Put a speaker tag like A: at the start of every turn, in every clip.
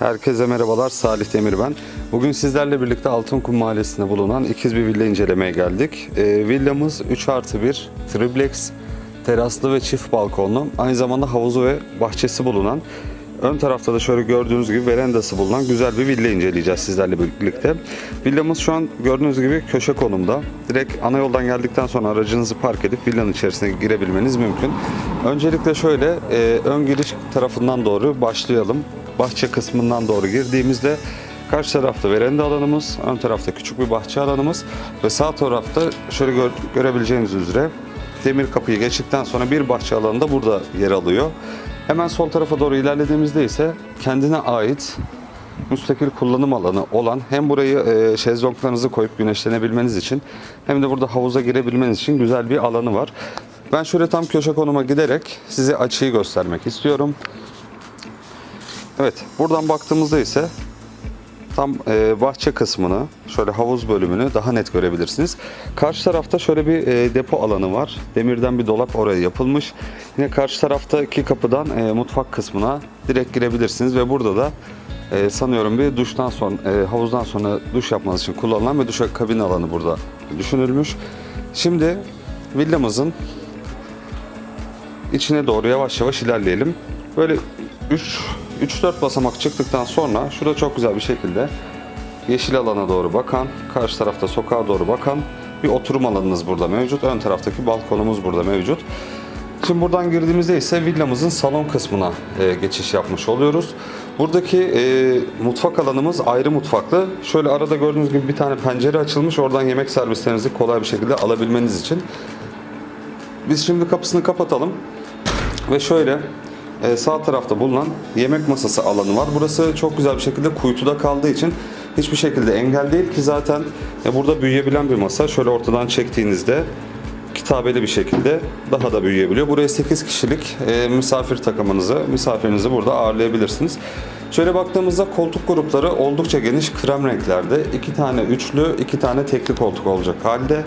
A: Herkese merhabalar, Salih Demir ben. Bugün sizlerle birlikte Altınkum Mahallesi'nde bulunan ikiz bir villa incelemeye geldik. Ee, villamız 3 artı 1, triplex, teraslı ve çift balkonlu. Aynı zamanda havuzu ve bahçesi bulunan, ön tarafta da şöyle gördüğünüz gibi verandası bulunan güzel bir villa inceleyeceğiz sizlerle birlikte. Villamız şu an gördüğünüz gibi köşe konumda. Direkt ana yoldan geldikten sonra aracınızı park edip villanın içerisine girebilmeniz mümkün. Öncelikle şöyle e, ön giriş tarafından doğru başlayalım bahçe kısmından doğru girdiğimizde karşı tarafta veranda alanımız, ön tarafta küçük bir bahçe alanımız ve sağ tarafta şöyle gör- görebileceğiniz üzere demir kapıyı geçtikten sonra bir bahçe alanı da burada yer alıyor. Hemen sol tarafa doğru ilerlediğimizde ise kendine ait müstakil kullanım alanı olan hem burayı e, şezlonglarınızı koyup güneşlenebilmeniz için hem de burada havuza girebilmeniz için güzel bir alanı var. Ben şöyle tam köşe konuma giderek size açıyı göstermek istiyorum. Evet, buradan baktığımızda ise tam e, bahçe kısmını, şöyle havuz bölümünü daha net görebilirsiniz. Karşı tarafta şöyle bir e, depo alanı var. Demirden bir dolap oraya yapılmış. Yine karşı taraftaki kapıdan e, mutfak kısmına direkt girebilirsiniz ve burada da e, sanıyorum bir duştan sonra, e, havuzdan sonra duş yapmanız için kullanılan ve duşa kabin alanı burada düşünülmüş. Şimdi villamızın içine doğru yavaş yavaş ilerleyelim. Böyle 3 3-4 basamak çıktıktan sonra şurada çok güzel bir şekilde yeşil alana doğru bakan, karşı tarafta sokağa doğru bakan bir oturum alanınız burada mevcut. Ön taraftaki balkonumuz burada mevcut. Şimdi buradan girdiğimizde ise villamızın salon kısmına e, geçiş yapmış oluyoruz. Buradaki e, mutfak alanımız ayrı mutfaklı. Şöyle arada gördüğünüz gibi bir tane pencere açılmış. Oradan yemek servislerinizi kolay bir şekilde alabilmeniz için. Biz şimdi kapısını kapatalım. Ve şöyle e, sağ tarafta bulunan yemek masası alanı var. Burası çok güzel bir şekilde kuytuda kaldığı için hiçbir şekilde engel değil ki zaten e, burada büyüyebilen bir masa. Şöyle ortadan çektiğinizde kitabeli bir şekilde daha da büyüyebiliyor. Buraya 8 kişilik e, misafir takımınızı, misafirinizi burada ağırlayabilirsiniz. Şöyle baktığımızda koltuk grupları oldukça geniş krem renklerde. iki tane üçlü, iki tane tekli koltuk olacak halde.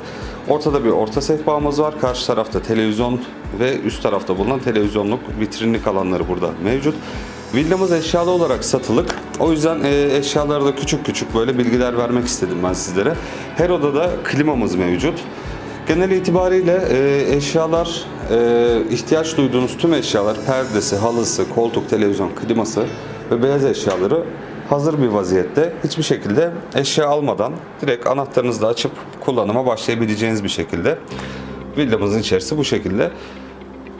A: Ortada bir orta sehpamız var. Karşı tarafta televizyon ve üst tarafta bulunan televizyonluk vitrinlik alanları burada mevcut. Villamız eşyalı olarak satılık. O yüzden e, eşyaları da küçük küçük böyle bilgiler vermek istedim ben sizlere. Her odada klimamız mevcut. Genel itibariyle e, eşyalar, e, ihtiyaç duyduğunuz tüm eşyalar, perdesi, halısı, koltuk, televizyon, kliması ve beyaz eşyaları hazır bir vaziyette. Hiçbir şekilde eşya almadan direkt anahtarınızı da açıp kullanıma başlayabileceğiniz bir şekilde. Villamızın içerisi bu şekilde.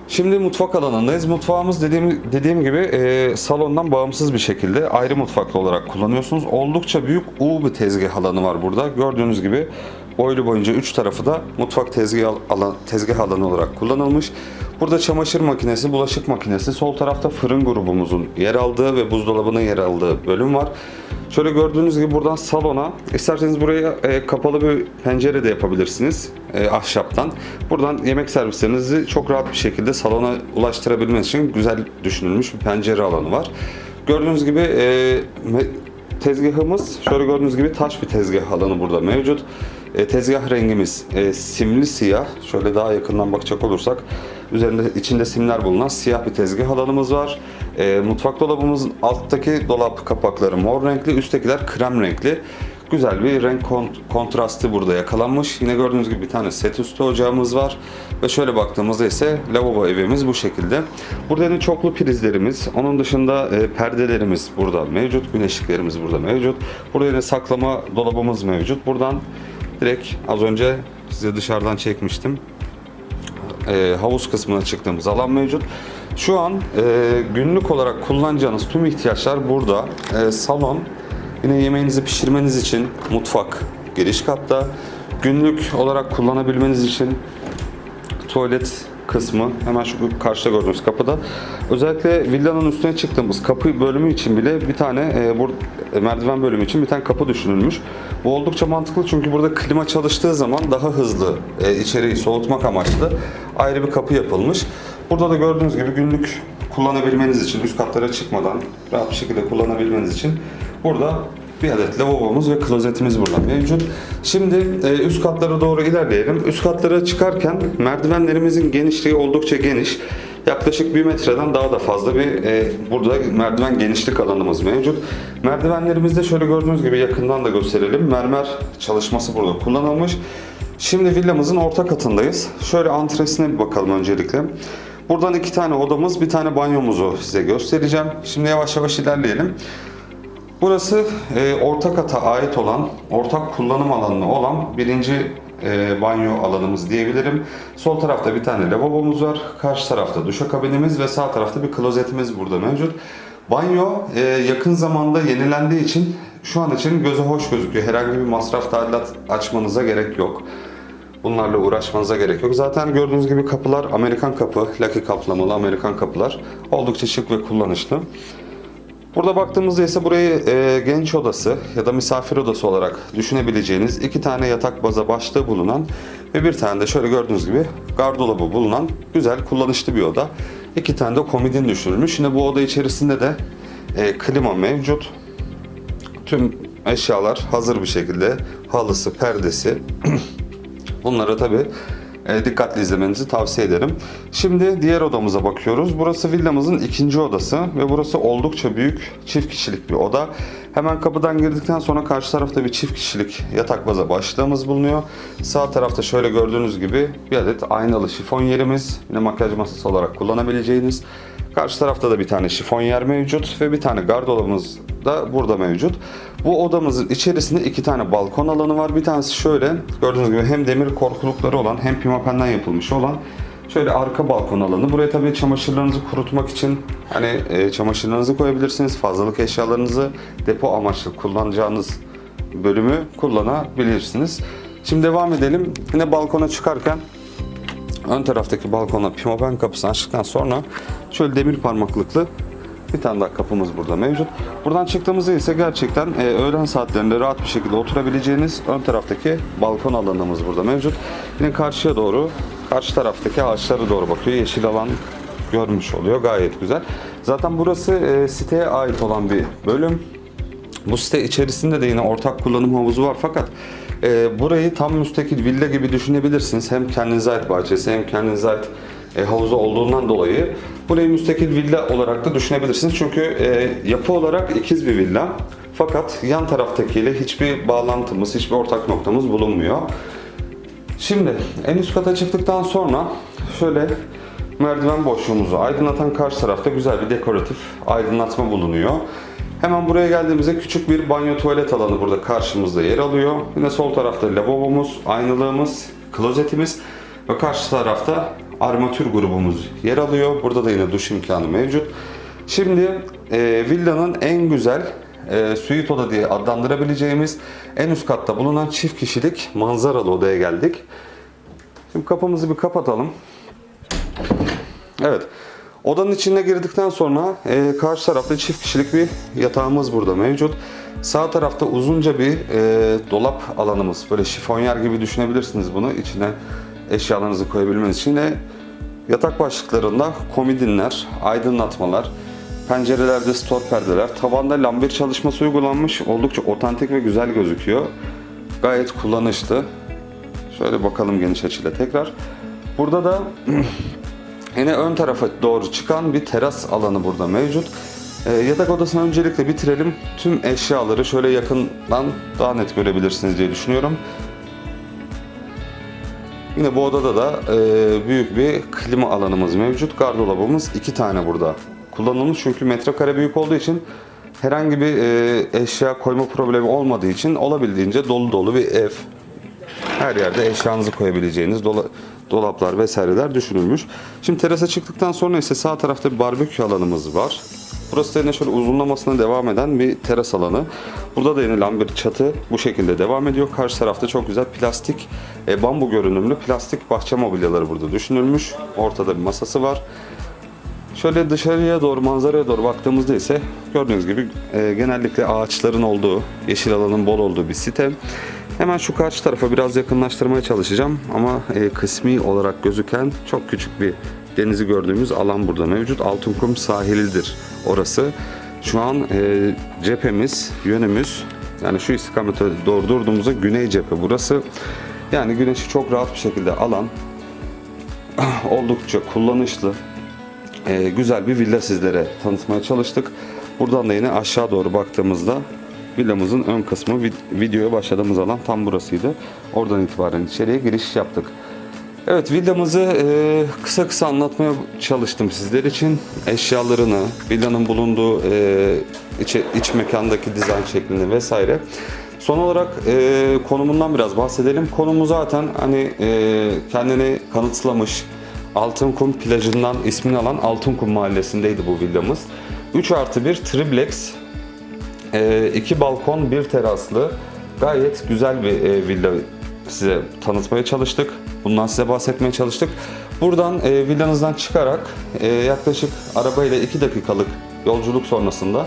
A: Şimdi mutfak alanındayız. Mutfağımız dediğim dediğim gibi e, salondan bağımsız bir şekilde ayrı mutfaklı olarak kullanıyorsunuz. Oldukça büyük U bir tezgah alanı var burada. Gördüğünüz gibi boylu boyunca üç tarafı da mutfak tezgah alan, tezgah alanı olarak kullanılmış. Burada çamaşır makinesi, bulaşık makinesi, sol tarafta fırın grubumuzun yer aldığı ve buzdolabının yer aldığı bölüm var. Şöyle gördüğünüz gibi buradan salona, isterseniz buraya e, kapalı bir pencere de yapabilirsiniz e, ahşaptan. Buradan yemek servislerinizi çok rahat bir şekilde salona ulaştırabilmeniz için güzel düşünülmüş bir pencere alanı var. Gördüğünüz gibi e, tezgahımız şöyle gördüğünüz gibi taş bir tezgah alanı burada mevcut. E, tezgah rengimiz e, simli siyah. Şöyle daha yakından bakacak olursak üzerinde içinde simler bulunan siyah bir tezgah alanımız var. E, mutfak dolabımızın alttaki dolap kapakları mor renkli, üsttekiler krem renkli. Güzel bir renk kont- kontrastı burada yakalanmış. Yine gördüğünüz gibi bir tane set üstü ocağımız var. Ve şöyle baktığımızda ise lavabo evimiz bu şekilde. Burada yine çoklu prizlerimiz, onun dışında e, perdelerimiz burada mevcut, güneşliklerimiz burada mevcut. Burada yine saklama dolabımız mevcut. Buradan direkt az önce size dışarıdan çekmiştim e, havuz kısmına çıktığımız alan mevcut. Şu an e, günlük olarak kullanacağınız tüm ihtiyaçlar burada. E, salon, yine yemeğinizi pişirmeniz için mutfak giriş katta. Günlük olarak kullanabilmeniz için tuvalet kısmı hemen şu karşıda gördüğünüz kapıda. Özellikle villanın üstüne çıktığımız kapı bölümü için bile bir tane e, e, merdiven bölümü için bir tane kapı düşünülmüş. Bu oldukça mantıklı çünkü burada klima çalıştığı zaman daha hızlı e, içeriği soğutmak amaçlı ayrı bir kapı yapılmış. Burada da gördüğünüz gibi günlük kullanabilmeniz için üst katlara çıkmadan rahat bir şekilde kullanabilmeniz için burada bir adet lavabomuz ve klozetimiz burada mevcut. Şimdi e, üst katlara doğru ilerleyelim. Üst katlara çıkarken merdivenlerimizin genişliği oldukça geniş. Yaklaşık 1 metreden daha da fazla bir e, burada merdiven genişlik alanımız mevcut. Merdivenlerimizde şöyle gördüğünüz gibi yakından da gösterelim. Mermer çalışması burada kullanılmış. Şimdi villamızın orta katındayız. Şöyle antresine bir bakalım öncelikle. Buradan iki tane odamız, bir tane banyomuzu size göstereceğim. Şimdi yavaş yavaş ilerleyelim. Burası e, orta kata ait olan, ortak kullanım alanı olan birinci e, banyo alanımız diyebilirim. Sol tarafta bir tane lavabomuz var. Karşı tarafta duşakabinimiz ve sağ tarafta bir klozetimiz burada mevcut. Banyo e, yakın zamanda yenilendiği için şu an için göze hoş gözüküyor. Herhangi bir masraf tadilat açmanıza gerek yok. Bunlarla uğraşmanıza gerek yok. Zaten gördüğünüz gibi kapılar Amerikan kapı, laki kaplamalı Amerikan kapılar. Oldukça şık ve kullanışlı. Burada baktığımızda ise burayı e, genç odası ya da misafir odası olarak düşünebileceğiniz iki tane yatak baza başlığı bulunan ve bir tane de şöyle gördüğünüz gibi gardolabı bulunan güzel kullanışlı bir oda. İki tane de komodin düşünülmüş. Yine bu oda içerisinde de e, klima mevcut. Tüm eşyalar hazır bir şekilde halısı, perdesi. Bunları tabi dikkatli izlemenizi tavsiye ederim. Şimdi diğer odamıza bakıyoruz. Burası villamızın ikinci odası ve burası oldukça büyük çift kişilik bir oda. Hemen kapıdan girdikten sonra karşı tarafta bir çift kişilik yatak baza başlığımız bulunuyor. Sağ tarafta şöyle gördüğünüz gibi bir adet aynalı şifon yerimiz. Yine makyaj masası olarak kullanabileceğiniz. Karşı tarafta da bir tane şifon yer mevcut ve bir tane gardolabımız da burada mevcut. Bu odamızın içerisinde iki tane balkon alanı var. Bir tanesi şöyle gördüğünüz gibi hem demir korkulukları olan hem pimapenden yapılmış olan şöyle arka balkon alanı. Buraya tabii çamaşırlarınızı kurutmak için hani e, çamaşırlarınızı koyabilirsiniz. Fazlalık eşyalarınızı depo amaçlı kullanacağınız bölümü kullanabilirsiniz. Şimdi devam edelim. Yine balkona çıkarken ön taraftaki balkona pimapen kapısını açtıktan sonra şöyle demir parmaklıklı bir tane daha kapımız burada mevcut. Buradan çıktığımızda ise gerçekten e, öğlen saatlerinde rahat bir şekilde oturabileceğiniz ön taraftaki balkon alanımız burada mevcut. Yine karşıya doğru, karşı taraftaki ağaçlara doğru bakıyor. Yeşil alan görmüş oluyor. Gayet güzel. Zaten burası e, siteye ait olan bir bölüm. Bu site içerisinde de yine ortak kullanım havuzu var fakat e, burayı tam müstakil villa gibi düşünebilirsiniz. Hem kendinize ait bahçesi hem kendinize ait e, havuzu olduğundan dolayı burayı müstakil villa olarak da düşünebilirsiniz. Çünkü e, yapı olarak ikiz bir villa. Fakat yan taraftakiyle hiçbir bağlantımız, hiçbir ortak noktamız bulunmuyor. Şimdi en üst kata çıktıktan sonra şöyle merdiven boşluğumuzu aydınlatan karşı tarafta güzel bir dekoratif aydınlatma bulunuyor. Hemen buraya geldiğimizde küçük bir banyo tuvalet alanı burada karşımızda yer alıyor. Yine sol tarafta lavabomuz, aynalığımız, klozetimiz ve karşı tarafta armatür grubumuz yer alıyor. Burada da yine duş imkanı mevcut. Şimdi e, villanın en güzel e, suite oda diye adlandırabileceğimiz en üst katta bulunan çift kişilik manzaralı odaya geldik. Şimdi kapımızı bir kapatalım. Evet. Odanın içine girdikten sonra e, karşı tarafta çift kişilik bir yatağımız burada mevcut. Sağ tarafta uzunca bir e, dolap alanımız. Böyle şifonyer gibi düşünebilirsiniz bunu. İçine eşyalarınızı koyabilmeniz için. Yine yatak başlıklarında komodinler, aydınlatmalar, pencerelerde stor perdeler, tavanda lambir çalışması uygulanmış. Oldukça otantik ve güzel gözüküyor. Gayet kullanışlı. Şöyle bakalım geniş açıyla tekrar. Burada da Yine ön tarafa doğru çıkan bir teras alanı burada mevcut. E, yatak odasını öncelikle bitirelim. Tüm eşyaları şöyle yakından daha net görebilirsiniz diye düşünüyorum. Yine bu odada da e, büyük bir klima alanımız mevcut. Gardolabımız iki tane burada kullanılmış. Çünkü metrekare büyük olduğu için herhangi bir e, eşya koyma problemi olmadığı için olabildiğince dolu dolu bir ev. Her yerde eşyanızı koyabileceğiniz dola, dolaplar vesaireler düşünülmüş. Şimdi terasa çıktıktan sonra ise sağ tarafta bir barbekü alanımız var. Burası da yine şöyle uzunlamasına devam eden bir teras alanı. Burada da yine lambir çatı bu şekilde devam ediyor. Karşı tarafta çok güzel plastik, e, bambu görünümlü plastik bahçe mobilyaları burada düşünülmüş. Ortada bir masası var. Şöyle dışarıya doğru, manzaraya doğru baktığımızda ise gördüğünüz gibi e, genellikle ağaçların olduğu, yeşil alanın bol olduğu bir site. Hemen şu karşı tarafa biraz yakınlaştırmaya çalışacağım ama e, kısmi olarak gözüken çok küçük bir denizi gördüğümüz alan burada mevcut. Altınkum sahilidir orası. Şu an e, cephemiz, yönümüz yani şu istikamete doğru durduğumuzda güney cephe burası. Yani güneşi çok rahat bir şekilde alan oldukça kullanışlı e, güzel bir villa sizlere tanıtmaya çalıştık. Buradan da yine aşağı doğru baktığımızda villamızın ön kısmı vid- videoya başladığımız alan tam burasıydı. Oradan itibaren içeriye giriş yaptık. Evet villamızı e, kısa kısa anlatmaya çalıştım sizler için. Eşyalarını, villanın bulunduğu e, iç, iç mekandaki dizayn şeklini vesaire. Son olarak e, konumundan biraz bahsedelim. Konumu zaten hani e, kendini kanıtlamış Altınkum plajından ismini alan Altınkum mahallesindeydi bu villamız. 3 artı 1 triplex ee, iki balkon, bir teraslı gayet güzel bir e, villa size tanıtmaya çalıştık. Bundan size bahsetmeye çalıştık. Buradan e, villanızdan çıkarak e, yaklaşık arabayla 2 dakikalık yolculuk sonrasında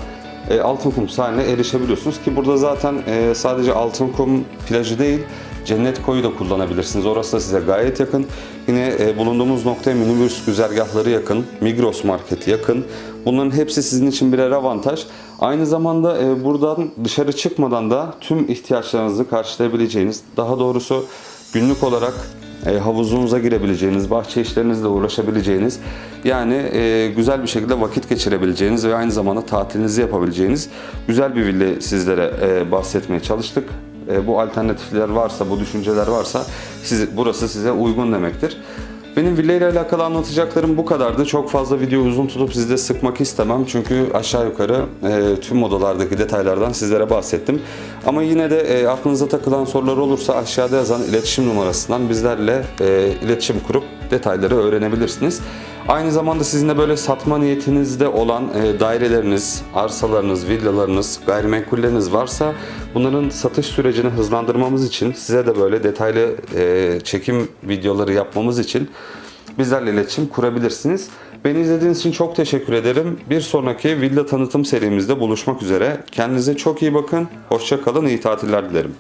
A: e, Altınkum sahiline erişebiliyorsunuz ki burada zaten e, sadece Altınkum plajı değil Cennet Koyu da kullanabilirsiniz. Orası da size gayet yakın. Yine e, bulunduğumuz noktaya minibüs güzergahları yakın. Migros marketi yakın. Bunların hepsi sizin için birer avantaj. Aynı zamanda e, buradan dışarı çıkmadan da tüm ihtiyaçlarınızı karşılayabileceğiniz, daha doğrusu günlük olarak e, havuzunuza girebileceğiniz, bahçe işlerinizle uğraşabileceğiniz, yani e, güzel bir şekilde vakit geçirebileceğiniz ve aynı zamanda tatilinizi yapabileceğiniz güzel bir villa sizlere e, bahsetmeye çalıştık. E, bu alternatifler varsa, bu düşünceler varsa siz, burası size uygun demektir. Benim villa ile alakalı anlatacaklarım bu kadardı. Çok fazla video uzun tutup sizi de sıkmak istemem. Çünkü aşağı yukarı e, tüm odalardaki detaylardan sizlere bahsettim. Ama yine de e, aklınıza takılan sorular olursa aşağıda yazan iletişim numarasından bizlerle e, iletişim kurup detayları öğrenebilirsiniz. Aynı zamanda sizin de böyle satma niyetinizde olan e, daireleriniz, arsalarınız, villalarınız, gayrimenkulleriniz varsa bunların satış sürecini hızlandırmamız için size de böyle detaylı e, çekim videoları yapmamız için bizlerle iletişim kurabilirsiniz. Beni izlediğiniz için çok teşekkür ederim. Bir sonraki villa tanıtım serimizde buluşmak üzere. Kendinize çok iyi bakın. Hoşça kalın, iyi tatiller dilerim.